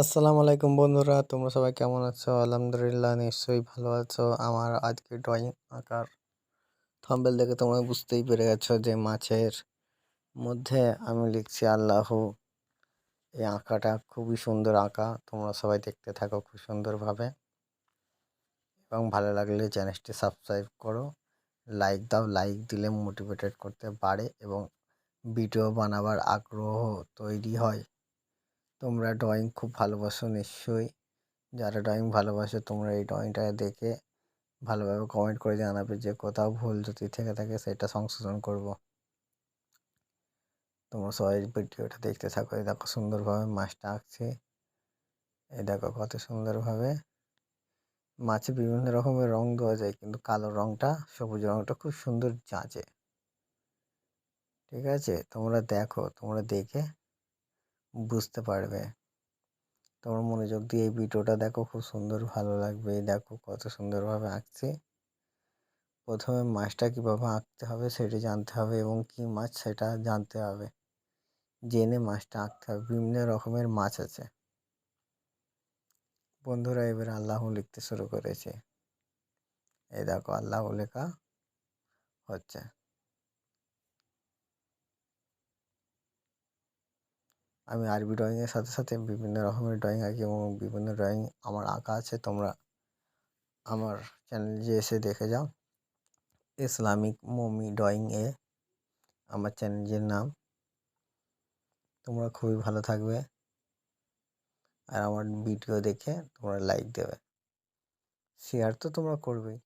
আসসালামু আলাইকুম বন্ধুরা, তোমরা সবাই কেমন আছো? আলহামদুলিল্লাহ, নিশ্চয়ই ভালো আছো। আমার আজকে ড্রয়িং আঁকার থাম্বেল দেখে তোমরা বুঝতেই পেরে গেছো যে মাছের মধ্যে আমি লিখছি, আল্লাহ। এই আঁকাটা খুবই সুন্দর আঁকা। তোমরা সবাই দেখতে থাকো খুব সুন্দরভাবে। এবং ভালো লাগলে চ্যানেলটি সাবস্ক্রাইব করো। লাইক দাও, লাইক দিলে মোটিভেটেড করতে পারে এবং ভিডিও বানাবার আগ্রহ তৈরি হয়। তোমরা ড্রয়িং খুব ভালোবাসো নিশ্চয়ই। যারা ড্রয়িং ভালোবাসো, তোমরা এই ড্রয়িংটা দেখে ভালোভাবে কমেন্ট করে জানাবে যে কোথাও ভুল যদি থেকে থাকে, সেটা সংশোধন করব। তোমরা সবাই ভিডিওটা দেখতে থাকো। এই দেখো সুন্দরভাবে মাছটা আঁকছে। এই দেখো কত সুন্দরভাবে মাছে বিভিন্ন রকমের রং দেওয়া যায়, কিন্তু কালো রংটা, সবুজ রংটা খুব সুন্দর জাঁচে ঠিক আছে? তোমরা দেখো, তোমরা দেখে বুঝতে পারবে। তোমরা মনোযোগ দিয়ে এই ভিডিওটা দেখো, খুব সুন্দর ভালো লাগবে। দেখো কত সুন্দরভাবে আঁকছে। প্রথমে মাছটা কীভাবে আঁকতে হবে সেটা জানতে হবে এবং কী মাছ সেটা জানতে হবে। জেনে মাছটা আঁকতে হবে। বিভিন্ন রকমের মাছ আছে। বন্ধুরা, এবার আল্লাহ লিখতে শুরু করেছে। এই দেখো, আল্লাহ লেখা হচ্ছে। আমি আরবি ড্রয়িংয়ের সাথে সাথে বিভিন্ন রকমের ড্রয়িং আঁকি এবং বিভিন্ন ড্রয়িং আমার আঁকা আছে। তোমরা আমার চ্যানেলে এসে দেখে যাও। ইসলামিক মমি ড্রয়িং এ আমার চ্যানেলের নাম। তোমরা খুবই ভালো থাকবে। আর আমার ভিডিও দেখে তোমরা লাইক দেবে। শেয়ার তো তোমরা করবেই।